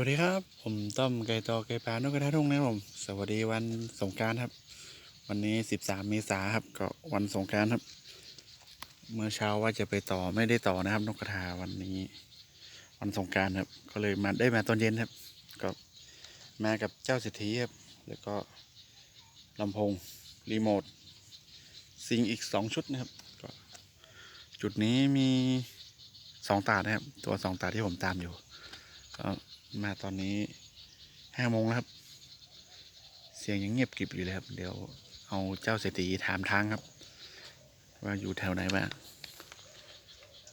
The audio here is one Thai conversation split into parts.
วัสดีครับ ผมต้อมไก่ตอไก่ปลานกกระทะทุ่งนะครับผม สวัสดีวันสงการครับ วันนี้13เมษาครับ ก็วันสงการครับ เมื่อเช้าว่าจะไปต่อไม่ได้ต่อนะครับ นกกระทาวันนี้ วันสงการครับ ก็เลยมาได้มาตอนเย็นครับ ก็มากับเจ้าเศรษฐีครับ แล้วก็ลำโพงรีโมทซิงอีกสองชุดนะครับก็จุดนี้มีสองตานะครับ ตัวสองตาที่ผมตามอยู่ก็ มาตอนนี้ห้าโมงแล้วครับ เสียงยังเงียบกริบอยู่เลยครับ เดี๋ยวเอาเจ้าเศรษฐีถามทางครับ ว่าอยู่แถวไหนบ้าง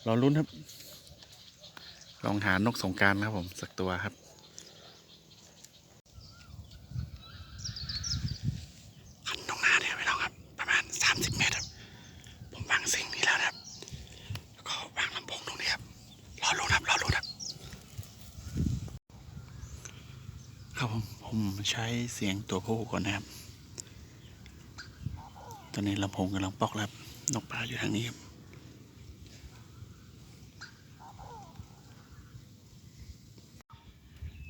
รอลุ้นครับ ลองหานกสงการครับผม สักตัวครับขันตรงหน้าเนี่ยไม่ต้องครับ ประมาณสามสิบเมตรครับ ผมวางสิ่งนี้แล้วนะครับ แล้วก็วางลำโพงตรงนี้ครับ รอลุ้นครับ รอลุ้นครับ ครับผม ผม ใช้เสียงตัวผู้ก่อนนะครับ ตอนนี้ลำโพงกำลังปอกแล้วนกปลาอยู่ทางนี้ครับ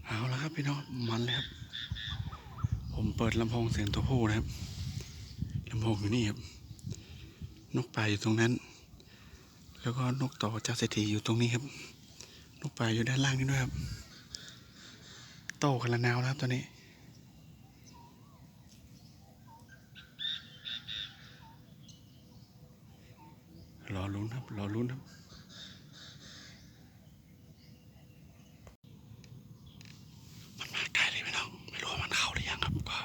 เอาละครับพี่น้องมันเลยครับ ผมเปิดลำโพงเสียงตัวผู้นะครับลำโพงอยู่นี่ครับ นกปลาอยู่ตรงนั้น แล้วก็นกต่อเจ้าเศรษฐีอยู่ตรงนี้ครับ นกปลาอยู่ด้านล่างนี่ด้วยครับ โตกันละนาวแล้วครับตอนนี้ อลุ้นครับ รอลุ้นครับ มันมาไกลเลยพี่น้อง ไม่รู้ว่ามันเข้าหรือยังครับ ก็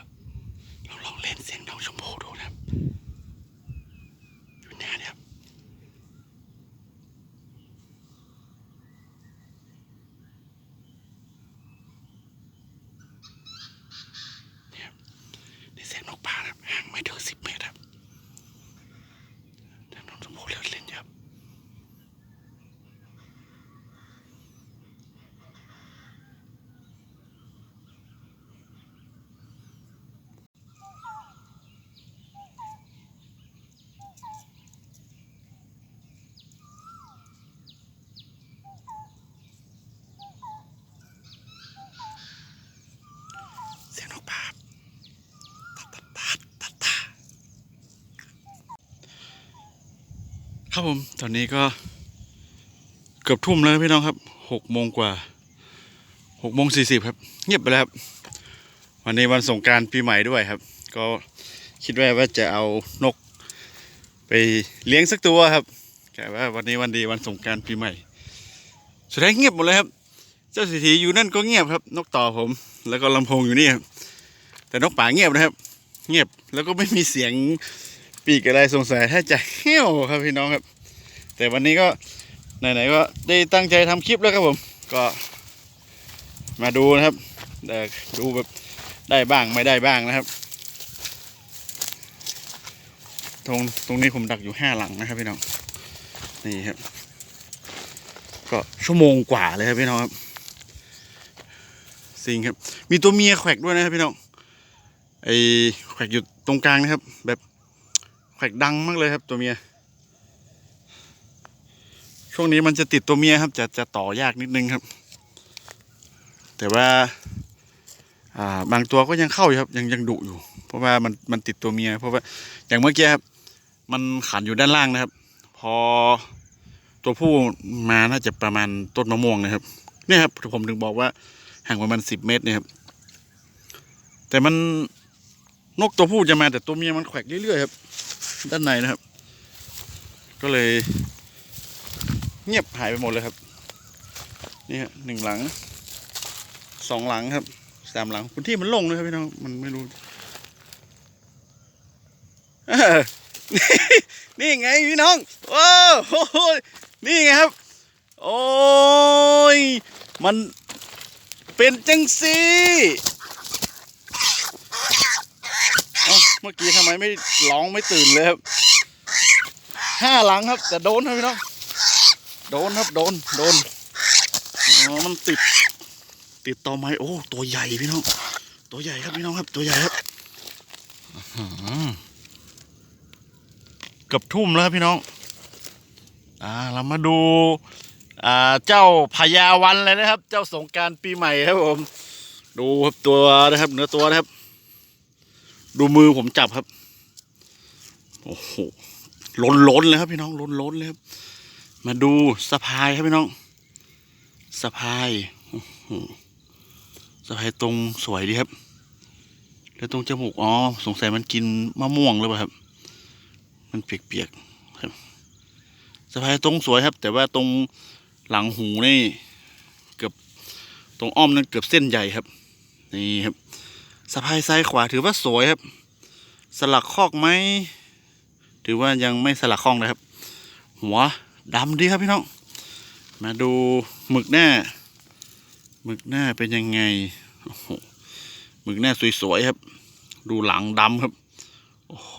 ลองลองเล่นเสียงน้องชมพู่ดูนะครับ อยู่แน่เนี่ยครับ เนี่ยนี่เสียงนกปลาครับห่างไม่ถึงสิบเมตรครับแต่น้องชมพู่เล่นเล่นเยอะครับเสียงนกปลาครับตัดตัดตัดตัดตัด ครับผม ตอนนี้ก็เกือบทุ่มแล้วพี่น้องครับหกโมงกว่าหกโมงสี่สิบครับ เงียบไปแล้วครับ วันนี้วันสงการปีใหม่ด้วยครับ ก็คิดว่าว่าจะเอานก ไปเลี้ยงสักตัวครับแต่ว่าวันนี้วันดีวันสงการปีใหม่สุดท้ายเงียบหมดเลยครับ เจ้าเศรษฐีอยู่นั่นก็เงียบครับ นกต่อผม แล้วก็ลำโพงอยู่นี่ครับแต่นกป่าเงียบนะครับ เงียบแล้วก็ไม่มีเสียง ปีกอะไรสงสัยถ้าจะเหี้ยวครับพี่น้องครับ แต่วันนี้ก็ไหนๆก็ได้ตั้งใจทำคลิปแล้วครับผม ก็มาดูนะครับดูแบบได้บ้างไม่ได้บ้างนะครับ ตรงตรงนี้ผมดักอยู่ห้าหลังนะครับพี่น้องนี่ครับ ก็ชั่วโมงกว่าเลยครับพี่น้องครับสิงครับ มีตัวเมียแขวกด้วยนะครับพี่น้องไอแขวกอยู่ตรงกลางนะครับ แบบ แขกดังมากเลยครับตัวเมีย ช่วงนี้มันจะติดตัวเมียครับ จะจะต่อยากนิดนึงครับ แต่ว่า อ่า บางตัวก็ยังเข้าอยู่ครับยังยังดุอยู่ เพราะว่ามันมันติดตัวเมีย เพราะว่าอย่างเมื่อกี้ครับ มันขันอยู่ด้านล่างนะครับ พอตัวผู้มาน่าจะประมาณต้นมะม่วงนะครับ เนี่ยครับผมถึงบอกว่าห่างประมาณสิบเมตรเนี่ยครับ แต่มันนกตัวผู้จะมาแต่ตัวเมียมันแขวกเรื่อยๆครับ ด้านในนะครับ ก็เลยเงียบหายไปหมดเลยครับ นี่ฮะหนึ่งหลังสองหลังครับสามหลังพื้นที่มันโล่งเลยครับพี่น้องมันไม่รู้นี่ไงพี่น้องโอ้โหนี่ไงครับ โอ้ย มันเป็นจังสีเอ้าเมื่อกี้ทำไมไม่ร้องไม่ตื่นเลยครับห้าหลังครับแต่โดนครับพี่น้องโดนครับโดนโดนอ๋อมันติด ติดต่อไม้โอ้ตัวใหญ่พี่น้อง ตัวใหญ่ครับพี่น้องครับ ตัวใหญ่ครับเกือบทุ่มแล้วครับพี่น้อง อ่า เรามาดู อ่า เจ้าพญาวันเลยนะครับ เจ้าสงการปีใหม่ครับผม ดูครับตัวนะครับเนื้อตัวนะครับ ดูมือผมจับครับ โอ้โหล้นล้นเลยครับพี่น้องล้นล้นเลยครับ มาดูสะพายครับพี่น้องสะพายสะพายตรงสวยดีครับ แล้วตรงจมูกอ๋อสงสัยมันกินมะม่วงหรือเปล่าครับ มันเปียกๆครับสะพายตรงสวยครับ แต่ว่าตรงหลังหูนี่ เกือบตรงอ้อมนั่นเกือบเส้นใหญ่ครับ นี่ครับ สะพายซ้ายขวาถือว่าสวยครับ สลักคอกไหมถือว่ายังไม่สลักคอกนะครับ หัวดำดีครับพี่น้อง มาดูหมึกหน้า หมึกหน้าเป็นยังไงโอ้โหหมึกหน้าสวยๆครับ ดูหลังดำครับ โอ้โห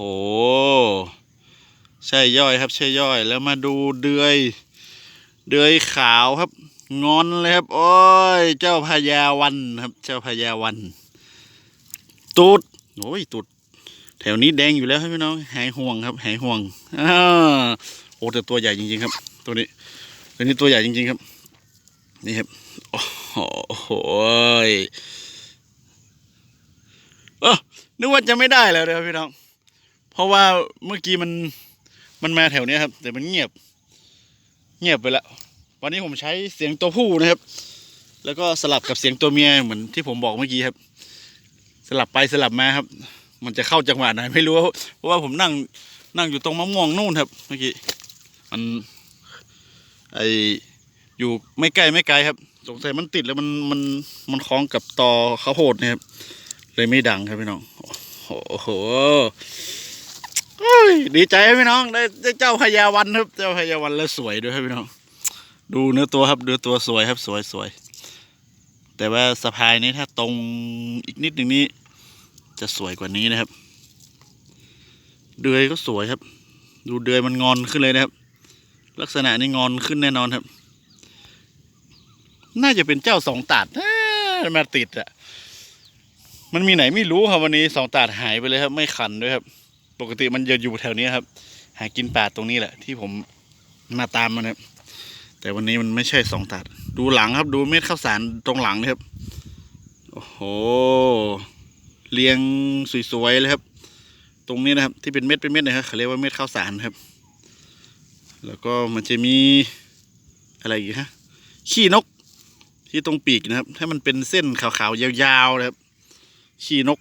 ใช่ย่อยครับ ใช่ย่อย แล้วมาดูเดือย เดือยขาวครับ งอนเลยครับ โอ้ย เจ้าพญาวันครับ เจ้าพญาวัน ตูดโอ้ยตูดแถวนี้แดงอยู่แล้วครับพี่น้องหายห่วงครับหายห่วงอ่าโอ้แต่ตัวใหญ่จริงๆครับ ตัวนี้ตัวนี้ตัวใหญ่จริง ๆครับ นี่ครับโอ้โหเออนึกว่าจะไม่ได้แล้วนะครับพี่น้อง เพราะว่าเมื่อกี้มันมันมาแถวเนี้ยครับ แต่มันเงียบ เงียบไปแล้ววันนี้ผมใช้เสียงตัวผู้นะครับ แล้วก็สลับกับเสียงตัวเมียเหมือนที่ผมบอกเมื่อกี้ครับ สลับไปสลับมาครับ มันจะเข้าจังหวะไหนไม่รู้เพราะว่าผมนั่งนั่งอยู่ตรงมะม่วงนู่นครับเมื่อกี้มันไออยู่ไม่ใกล้ไม่ไกลครับ สงสัยมันติดแล้วมันมันมันคล้องกับตอข้าวโพดเนี่ยครับเลยไม่ดังครับพี่น้องโอ้โหดีใจครับพี่น้องได้ได้เจ้าพญาวันครับ เจ้าพญาวันแล้วสวยด้วยครับพี่น้อง ดูเนื้อตัวครับเนื้อตัวสวยครับสวยสวย แต่ว่าสะพายนี้ถ้าตรงอีกนิดหนึ่งนี้ จะสวยกว่านี้นะครับ เดือยก็สวยครับ ดูเดือยมันงอนขึ้นเลยนะครับ ลักษณะนี้งอนขึ้นแน่นอนครับ น่าจะเป็นเจ้าสองตาดมาติดอะมันมีไหนไม่รู้ครับวันนี้สองตาดหายไปเลยครับ ไม่ขันด้วยครับ ปกติมันจะอยู่แถวนี้ครับ หากินป่าตรงนี้แหละ ที่ผมมาตามมันครับ แต่วันนี้มันไม่ใช่สองตาดดูหลังครับดูเม็ดข้าวสารตรงหลังนะครับ โอ้โห เรียงสวยๆเลยครับ ตรงนี้นะครับ ที่เป็นเม็ดเป็นเม็ดนะครับเขาเรียกว่าเม็ดข้าวสารครับ แล้วก็มันจะมีอะไรอีกฮะ ขี้นก ที่ตรงปีกนะครับ ถ้ามันเป็นเส้นขาวๆยาวๆนะครับ ขี้นก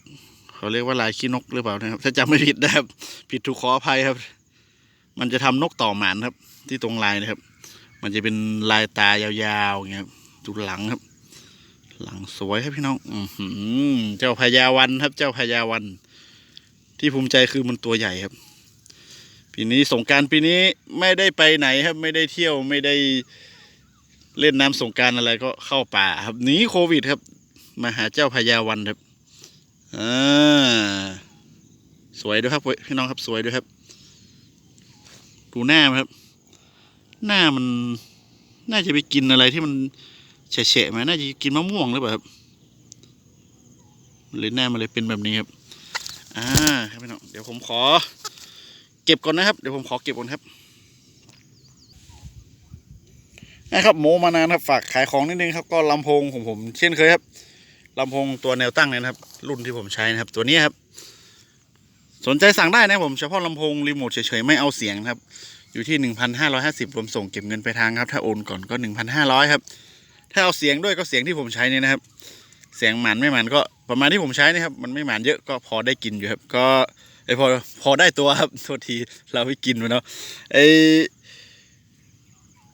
เขาเรียกว่าลายขี้นกหรือเปล่านะครับ ถ้าจำไม่ผิดนะครับ ผิดถูกขออภัยครับ มันจะทำนกต่อหมานครับ ที่ตรงลายนะครับ มันจะเป็นลายตายาวๆอย่างเงี้ยดูหลังครับ หลังสวยครับพี่น้องอืเจ้าพญาวันครับ เจ้าพญาวัน ที่ภูมิใจคือมันตัวใหญ่ครับ ปีนี้สงการปีนี้ไม่ได้ไปไหนครับ ไม่ได้เที่ยวไม่ได้เล่นน้ำสงการอะไรก็เข้าป่าครับหนีโควิดครับ มาหาเจ้าพญาวันครับอ่าสวยด้วยครับพี่น้องครับสวยด้วยครับ ดูหน้ามันครับ หน้ามันน่าจะไปกินอะไรที่มันแฉะๆมน่าจะกินมะม่วงหรือเปล่าครับเลยหน้ามันเลยเป็นแบบนี้ครับ อ่าครับพี่น้องเดี๋ยวผมขอ เก็บก่อนนะครับ เดี๋ยวผมขอเก็บก่อนครับนะครับโมมานานครับฝากขายของนิดนึงครับก็ลำโพงของผมเช่นเคยครับลำโพงตัวแนวตั้งเนี่ยนะครับ รุ่นที่ผมใช้นะครับ ตัวนี้ครับ สนใจสั่งได้นะผมเฉพาะลำโพงรีโมทเฉยๆไม่เอาเสียงครับ อยู่ที่ 1,550 รวมส่งเก็บเงินไปทางครับ ถ้าโอนก่อนก็ 1,500 ครับ ถ้าเอาเสียงด้วยก็เสียงที่ผมใช้เนี่ยนะครับ เสียงหมันไม่หมันก็ประมาณที่ผมใช้นะครับ มันไม่หมันเยอะก็พอได้กินอยู่ครับ ก็ไอพอพอได้ตัวครับโทษทีเราไม่กินมันเนาะไอ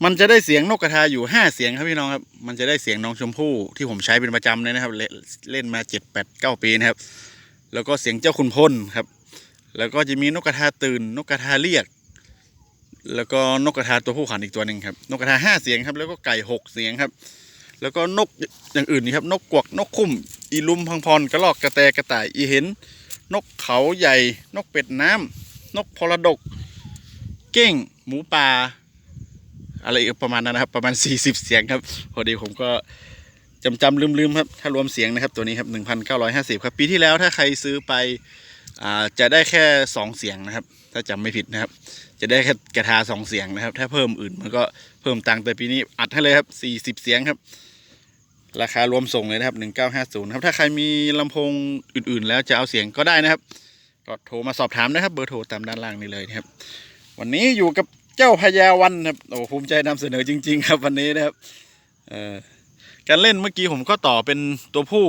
มันจะได้เสียงนกกระทาอยู่ห้าเสียงครับพี่น้องครับ มันจะได้เสียงน้องชมพู่ที่ผมใช้เป็นประจำเลยนะครับ เล่นเล่นมาเจ็ดแปดเก้าปีนะครับ แล้วก็เสียงเจ้าคุณพลครับ แล้วก็จะมีนกกระทาตื่น นกกระทาเรียก แล้วก็นกกระทาตัวผู้ขันอีกตัวหนึ่งครับนกกระทาห้าเสียงครับแล้วก็ไก่หกเสียงครับ แล้วก็นกอย่างอื่นนี่ครับ นกกวักนกคุ้มอีลุมพังพรกระรอกกระแตกระต่ายอีเห็น นกเขาใหญ่ นกเป็ดน้ำนกพรดก เก้ง หมูป่าอะไรอีกประมาณนั้นนะครับ ประมาณ 40 เสียงครับพอดีผมก็จำจำลืมลืมครับ ถ้ารวมเสียงนะครับตัวนี้ครับ1,950 ครับ ปีที่แล้วถ้าใครซื้อไปอจะได้แค่ 2 เสียงนะครับ ถ้าจำไม่ผิดนะครับ จะได้แค่กระทาสองเสียงนะครับ ถ้าเพิ่มอื่นมันก็เพิ่มตังค์แต่ปีนี้อัดให้เลยครับสี่สิบเสียงครับ ราคารวมส่งเลยนะครับหนึ่งเก้าห้าศูนย์ครับถ้าใครมีลำโพงอื่นๆ แล้วจะเอาเสียงก็ได้นะครับ ก็โทรมาสอบถามนะครับ เบอร์โทรตามด้านล่างนี้เลยนะครับ วันนี้อยู่กับเจ้าพญาวันครับโอ้ภูมิใจนำเสนอจริง ๆ ครับวันนี้นะครับเออการเล่นเมื่อกี้ผมก็ต่อเป็นตัวผู้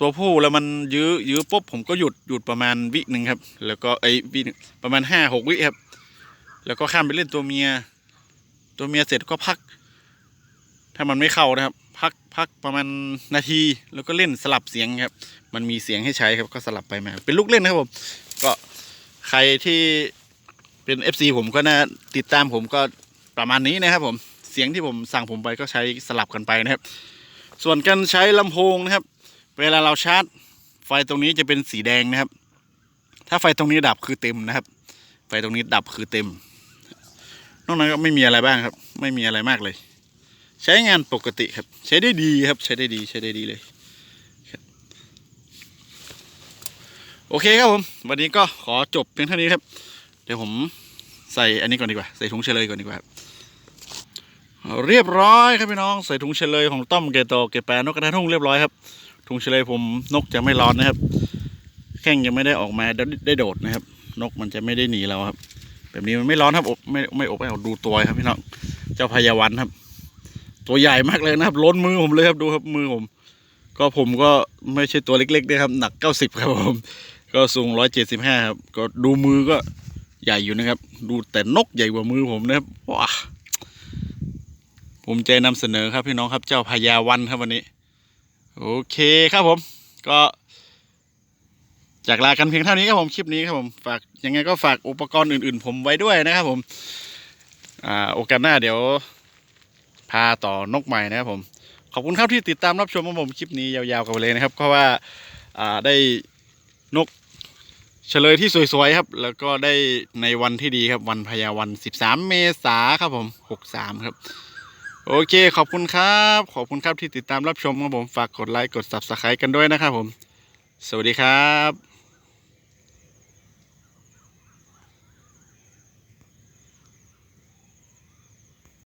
ตัวผู้แล้วมันยื้อยื้อปุ๊บผมก็หยุดหยุดประมาณวิหนึ่งครับ แล้วก็ไอ้วิหนึ่งประมาณห้าหกวิครับ แล้วก็ข้ามไปเล่นตัวเมีย ตัวเมียเสร็จก็พัก ถ้ามันไม่เข้านะครับ พักพักประมาณนาที แล้วก็เล่นสลับเสียงครับ มันมีเสียงให้ใช้ครับก็สลับไปมาเป็นลูกเล่นนะครับผมก็ใครที่เป็น FC ผมก็น่าติดตามผมก็ประมาณนี้นะครับ ผมเสียงที่ผมสั่งผมไปก็ใช้สลับกันไปนะครับ ส่วนการใช้ลำโพงนะครับ เวลาเราชาร์จ ไฟตรงนี้จะเป็นสีแดงนะครับ ถ้าไฟตรงนี้ดับคือเต็มนะครับ ไฟตรงนี้ดับคือเต็ม อกนั้นก็ไม่มีอะไรบ้างครับ ไม่มีอะไรมากเลย ใช้งานปกติครับ ใช้ได้ดีครับ ใช้ได้ดีใช้ได้ดีเลยโอเคครับผม วันนี้ก็ขอจบเพียงเท่านี้ครับ เดี๋ยวผมใส่อันนี้ก่อนดีกว่า ใส่ถุงเฉลยก่อนดีกว่าครับเรียบร้อยครับพี่น้องใส่ถุงเฉลยของต้อมเกโตเกแปนกกระทาทุ่งเรียบร้อยครับถุงเฉลยผมนกจะไม่ร้อนนะครับ แข้งยังไม่ได้ออกมาได้ได้โดดนะครับ นกมันจะไม่ได้หนีเราครับ แบบนี้มันไม่ร้อนครับอบไม่ไม่อบไม่เอาดูตัวครับพี่น้องเจ้าพญาวันครับ ตัวใหญ่มากเลยนะครับ ล้นมือผมเลยครับดูครับมือผม ก็ผมก็ไม่ใช่ตัวเล็กๆนะครับ หนักเก้าสิบครับผมก็สูงร้อยเจ็ดสิบห้าครับ ก็ดูมือก็ใหญ่อยู่นะครับ ดูแต่นกใหญ่กว่ามือผมนะครับว้าผมใจนำเสนอครับพี่น้องครับเจ้าพญาวันครับวันนี้ โอเคครับผม ก็ จากลากันเพียงเท่านี้ครับผมคลิปนี้ครับผมฝากยังไงก็ฝากอุปกรณ์อื่น ๆ ผมไว้ด้วยนะครับผมอ่าโอกาสหน้าเดี๋ยว พาต่อนกใหม่นะครับผม ขอบคุณครับที่ติดตามรับชมของผมคลิปนี้ยาวๆกันไปเลยนะครับเพราะว่าอ่าได้นกเฉลยที่สวยๆครับ แล้วก็ได้ในวันที่ดีครับ วันพญาวัน 13 เมษาครับผม 63 ครับ โอเค ขอบคุณครับ ขอบคุณครับที่ติดตามรับชมครับผม ฝากกดไลค์ กด subscribe กันด้วยนะครับผม สวัสดีครับ